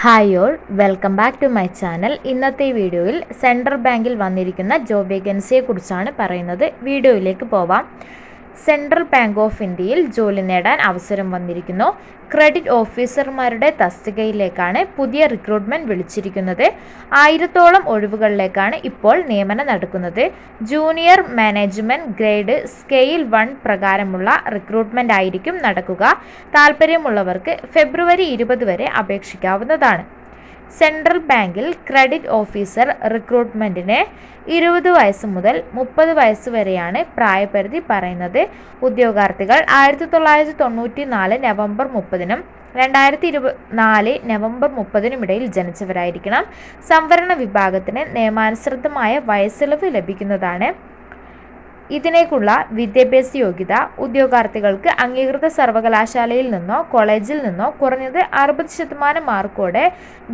Hi all welcome back to my channel ഇന്നത്തെ വീഡിയോയിൽ central ബാങ്കിൽ വന്നിരിക്കുന്ന ജോബ് വേക്കൻസിയെ കുറിച്ചാണ് പറയുന്നത്. വീഡിയോയിലേക്ക് പോവാം. സെൻട്രൽ ബാങ്ക് ഓഫ് ഇന്ത്യയിൽ ജോലി നേടാൻ അവസരം വന്നിരിക്കുന്നു. ക്രെഡിറ്റ് ഓഫീസർമാരുടെ തസ്തികയിലേക്കാണ് പുതിയ റിക്രൂട്ട്മെന്റ് വിളിച്ചിരിക്കുന്നത്. ആയിരത്തോളം ഒഴിവുകളിലേക്കാണ് ഇപ്പോൾ നിയമനം നടക്കുന്നത്. Junior management grade scale one പ്രകാരമുള്ള റിക്രൂട്ട്മെന്റ് ആയിരിക്കും നടക്കുക. താല്പര്യമുള്ളവർക്ക് ഫെബ്രുവരി ഇരുപത് വരെ അപേക്ഷിക്കാവുന്നതാണ്. സെൻട്രൽ ബാങ്കിൽ ക്രെഡിറ്റ് ഓഫീസർ റിക്രൂട്ട്മെന്റിന് ഇരുപത് വയസ്സ് മുതൽ മുപ്പത് വയസ്സ് വരെയാണ് പ്രായപരിധി പറയുന്നത്. ഉദ്യോഗാർത്ഥികൾ ആയിരത്തി തൊള്ളായിരത്തി തൊണ്ണൂറ്റി നാല് നവംബർ മുപ്പതിനും രണ്ടായിരത്തി ഇരുപത് നാല് നവംബർ മുപ്പതിനും ഇടയിൽ ജനിച്ചവരായിരിക്കണം. സംവരണ വിഭാഗത്തിന് നിയമാനുസൃതമായ വയസ്സിളവ് ലഭിക്കുന്നതാണ്. ഇതിനേക്കുള്ള വിദ്യാഭ്യാസ യോഗ്യത ഉദ്യോഗാർത്ഥികൾക്ക് അംഗീകൃത സർവകലാശാലയിൽ നിന്നോ കോളേജിൽ നിന്നോ കുറഞ്ഞത് അറുപത് ശതമാനം മാർക്കോടെ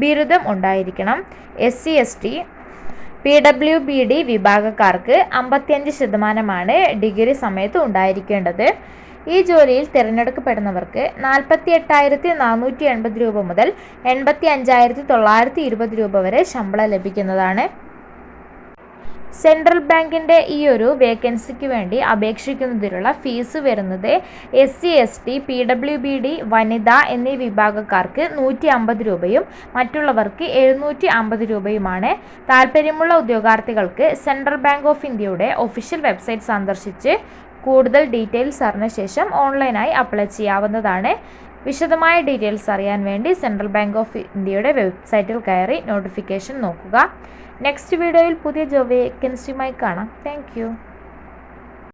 ബിരുദം ഉണ്ടായിരിക്കണം. S C S T P W B D വിഭാഗക്കാർക്ക് അമ്പത്തിയഞ്ച് ശതമാനമാണ് ഡിഗ്രി സമയത്ത് ഉണ്ടായിരിക്കേണ്ടത്. ഈ ജോലിയിൽ തിരഞ്ഞെടുക്കപ്പെടുന്നവർക്ക് നാൽപ്പത്തി എട്ടായിരത്തി നാനൂറ്റി എൺപത് രൂപ മുതൽ എൺപത്തി അഞ്ചായിരത്തി തൊള്ളായിരത്തി ഇരുപത് രൂപ വരെ ശമ്പളം ലഭിക്കുന്നതാണ്. സെൻട്രൽ ബാങ്കിന്റെ ഈ ഒരു വേക്കൻസിക്ക് വേണ്ടി അപേക്ഷിക്കുന്നതിനുള്ള ഫീസ് വരുന്നത് S C S T P W B D വനിത എന്നീ വിഭാഗക്കാർക്ക് നൂറ്റി അമ്പത് രൂപയും മറ്റുള്ളവർക്ക് എഴുന്നൂറ്റി അമ്പത് രൂപയുമാണ്. താല്പര്യമുള്ള ഉദ്യോഗാർത്ഥികൾക്ക് സെൻട്രൽ ബാങ്ക് ഓഫ് ഇന്ത്യയുടെ ഒഫീഷ്യൽ വെബ്സൈറ്റ് സന്ദർശിച്ച് കൂടുതൽ ഡീറ്റെയിൽസ് അറിഞ്ഞ ശേഷം ഓൺലൈനായി അപ്ലൈ ചെയ്യാവുന്നതാണ്. വിശദമായ ഡീറ്റെയിൽസ് അറിയാൻ വേണ്ടി സെൻട്രൽ ബാങ്ക് ഓഫ് ഇന്ത്യയുടെ വെബ്സൈറ്റിൽ കയറി നോട്ടിഫിക്കേഷൻ നോക്കുക. നെക്സ്റ്റ് വീഡിയോയിൽ പുതിയ ജോബ് വേക്കൻസിയുമായി കാണാം. താങ്ക്